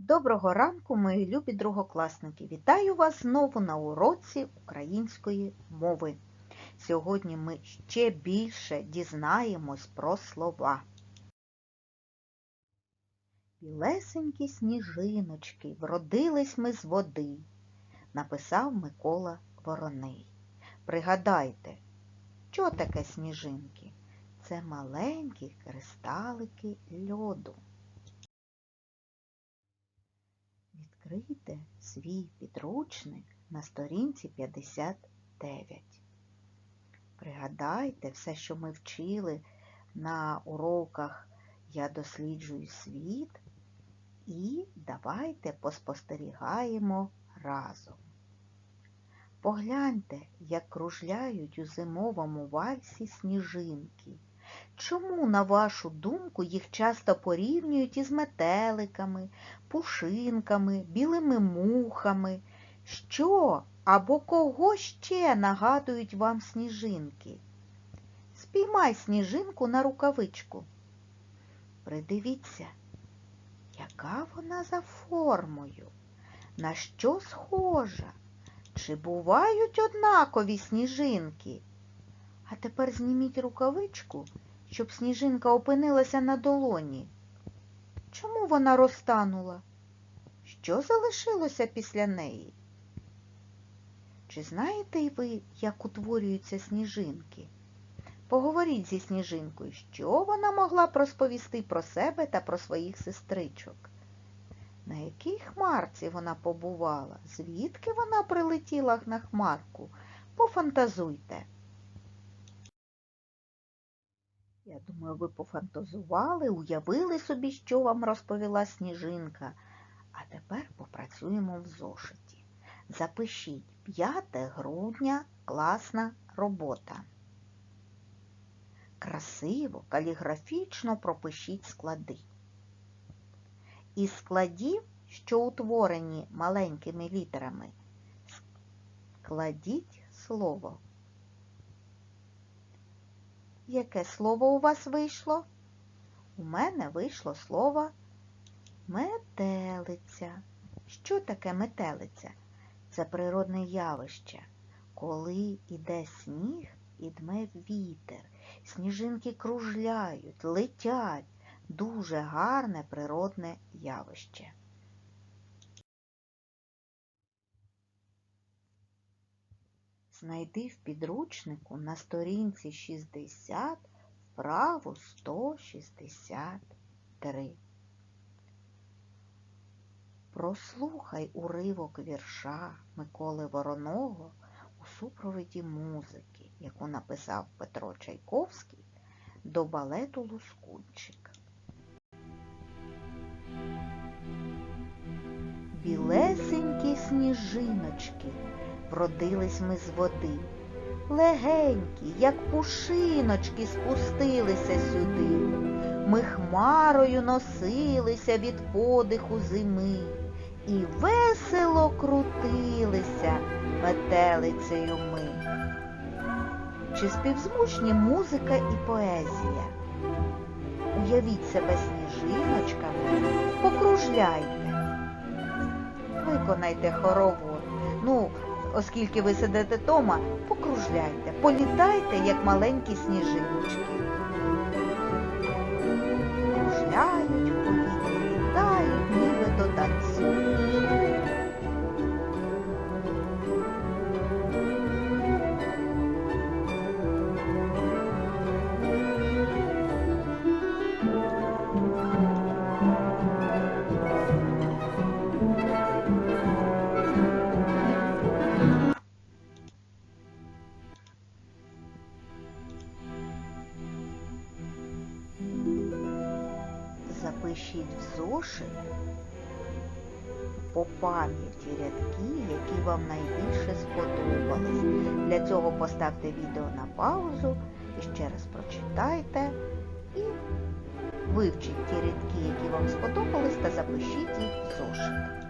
Доброго ранку, мої любі другокласники! Вітаю вас знову на уроці української мови. Сьогодні ми ще більше дізнаємось про слова. Білесенькі сніжиночки, вродились ми з води, написав Микола Вороней. Пригадайте, що таке сніжинки? Це маленькі кристалики льоду. Відкрийте свій підручник на сторінці 59. Пригадайте все, що ми вчили на уроках Я досліджую світ і давайте поспостерігаємо разом. Погляньте, як кружляють у зимовому вальсі сніжинки. Чому, на вашу думку, їх часто порівнюють із метеликами, пушинками, білими мухами? Що або кого ще нагадують вам сніжинки? Спіймай сніжинку на рукавичку. Придивіться, яка вона за формою, на що схожа? Чи бувають однакові сніжинки? А тепер зніміть рукавичку, щоб сніжинка опинилася на долоні. Чому вона розтанула? Що залишилося після неї? Чи знаєте ви, як утворюються сніжинки? Поговоріть зі сніжинкою, що вона могла б розповісти про себе та про своїх сестричок. На якій хмарці вона побувала? Звідки вона прилетіла на хмарку? Пофантазуйте. Я думаю, ви пофантазували, уявили собі, що вам розповіла сніжинка. А тепер попрацюємо в зошиті. Запишіть 5 грудня класна робота. Красиво, каліграфічно пропишіть склади. Із складів, що утворені маленькими літерами, складіть слово. Яке слово у вас вийшло? У мене вийшло слово метелиця. Що таке метелиця? Це природне явище. Коли іде сніг, і дме вітер, сніжинки кружляють, летять. Дуже гарне природне явище. Знайди в підручнику на сторінці 60 вправу 163. Прослухай уривок вірша Миколи Вороного у супроводі музики, яку написав Петро Чайковський до балету Лускунчик. Білесенькі сніжиночки вродились ми з води. Легенькі, як пушиночки, спустилися сюди. Ми хмарою носилися від подиху зими і весело крутилися метелицею ми. Чи співзвучні музика і поезія? Уявіть себе сніжиночками, покружляйте. Виконайте хоровод. Ну, оскільки ви сидите вдома, покружляйте, політайте, як маленькі сніжиночки. Для цього поставте відео на паузу ще раз прочитайте і вивчіть ті рядки, які вам сподобались, та запишіть їх в зошит.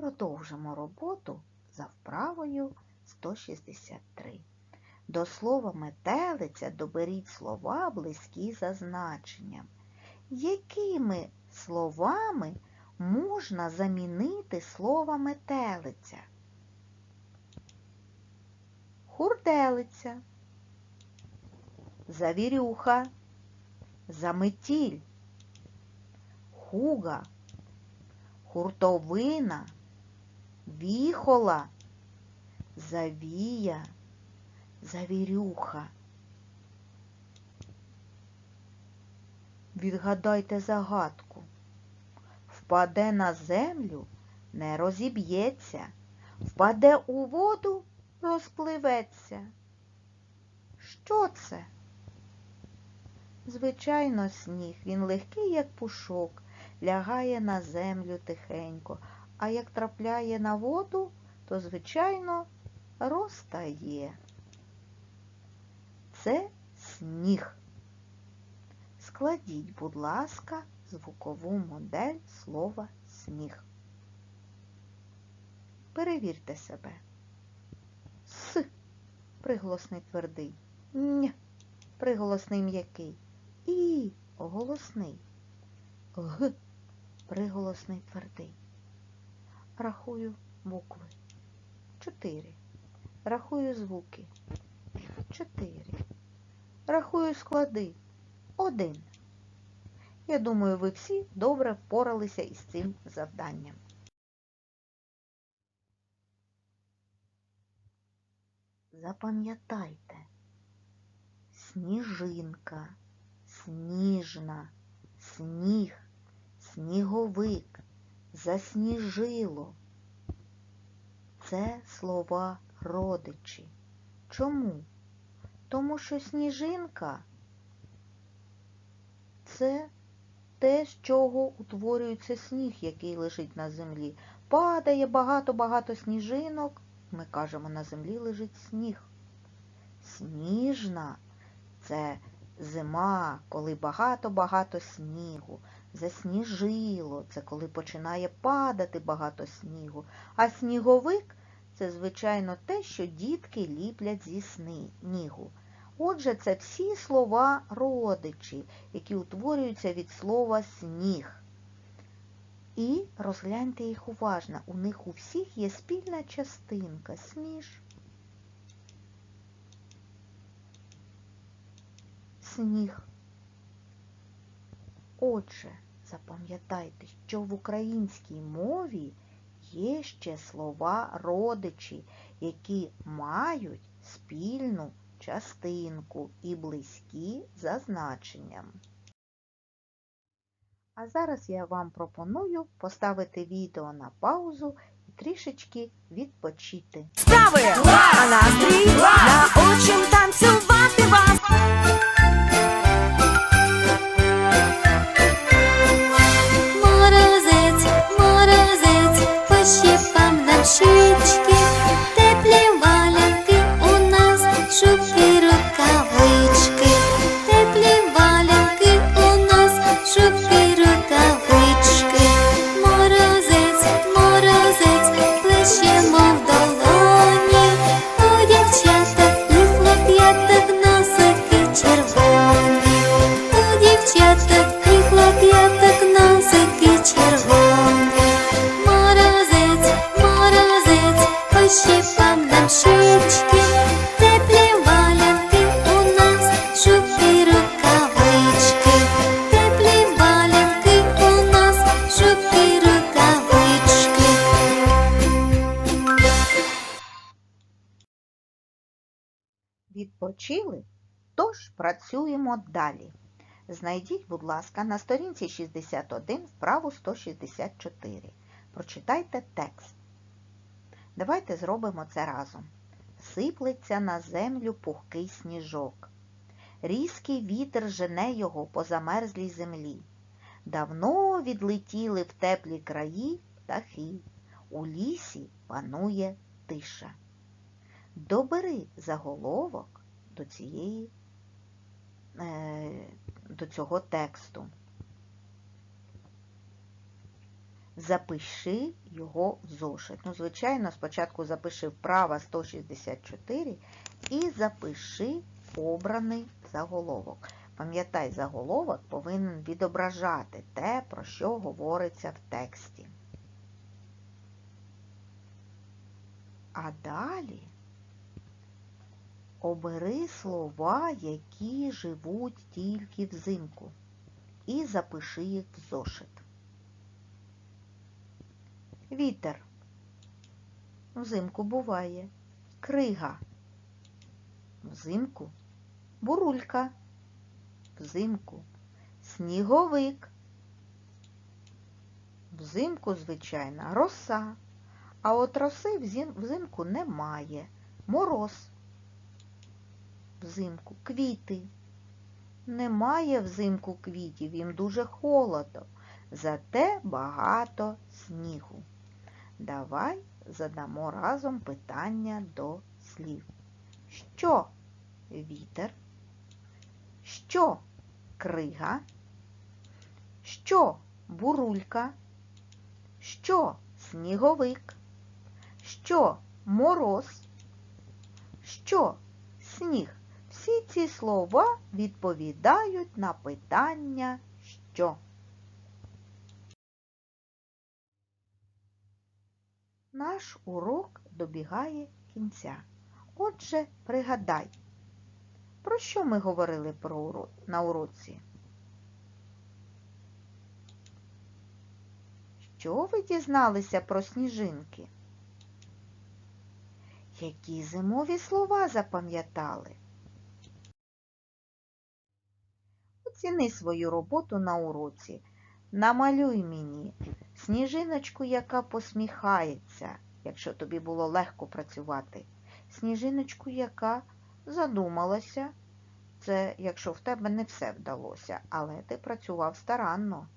Продовжимо роботу за вправою 163. До слова метелиця доберіть слова близькі за значенням. Якими словами можна замінити слово метелиця? Хурделиця, завірюха, заметіль, хуга, хуртовина, віхола, завія, завірюха. Відгадайте загадку. Впаде на землю, не розіб'ється, впаде у воду, розпливеться. Що це? Звичайно, сніг. Він легкий, як пушок, лягає на землю тихенько, а як трапляє на воду, то, звичайно, розтає. Це сніг. Складіть, будь ласка, звукову модель слова сніг. Перевірте себе. С приголосний твердий, Н приголосний м'який, І голосний, Г приголосний твердий. Рахую букви. Чотири. Рахую звуки. Чотири. Рахую склади. Один. Я думаю, ви всі добре впоралися із цим завданням. Запам'ятайте. Сніжинка, сніжна, сніг, сніговик, засніжило. Це слова родичі. Чому? Тому що сніжинка це те, з чого утворюється сніг, який лежить на землі. Падає багато-багато сніжинок, ми кажемо, на землі лежить сніг. Сніжна це зима, коли багато-багато снігу. Засніжило це коли починає падати багато снігу. А сніговик це, звичайно, те, що дітки ліплять зі снігу. Отже, це всі слова родичі, які утворюються від слова сніг. І розгляньте їх уважно. У них у всіх є спільна частинка сніж. Сніг. Отже, запам'ятайте, що в українській мові є ще слова родичі, які мають спільну частинку і близькі за значенням. А зараз я вам пропоную поставити відео на паузу і трішечки відпочити. Справи! А настрій! Научим танцювати вас! Відпочили? Тож працюємо далі. Знайдіть, будь ласка, на сторінці 61 вправу 164. Прочитайте текст. Давайте зробимо це разом. Сиплеться на землю пухкий сніжок. Різкий вітер жене його по замерзлій землі. Давно відлетіли в теплі краї птахи. У лісі панує тиша. Добери заголовок до цієї, е, до цього тексту. запиши його в зошит. Ну, звичайно, спочатку запиши вправа 164 і запиши обраний заголовок. Пам'ятай, заголовок повинен відображати те, про що говориться в тексті. А далі обери слова, які живуть тільки взимку, і запиши їх в зошит. Вітер. Взимку буває. Крига. Взимку. Бурулька. Взимку. Сніговик. Взимку, звичайно, роса. А от роси взимку немає. Мороз. Взимку квіти. Немає взимку квітів, їм дуже холодно, зате багато снігу. Давай задамо разом питання до слів. Що вітер? Що крига? Що бурулька? Що сніговик? Що мороз? Що сніг? Всі ці слова відповідають на питання що. Наш урок добігає кінця. Отже, пригадай, про що ми говорили на уроці? Що ви дізналися про сніжинки? Які зимові слова запам'ятали? Оціни свою роботу на уроці. Намалюй мені сніжиночку, яка посміхається, якщо тобі було легко працювати. Сніжиночку, яка задумалася. Це якщо в тебе не все вдалося, але ти працював старанно.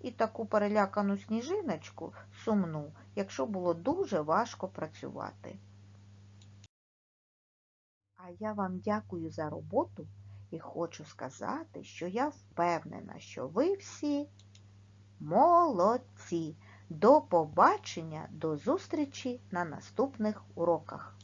І таку перелякану сніжиночку сумну, якщо було дуже важко працювати. А я вам дякую за роботу і хочу сказати, що я впевнена, що ви всі молодці. До побачення, до зустрічі на наступних уроках.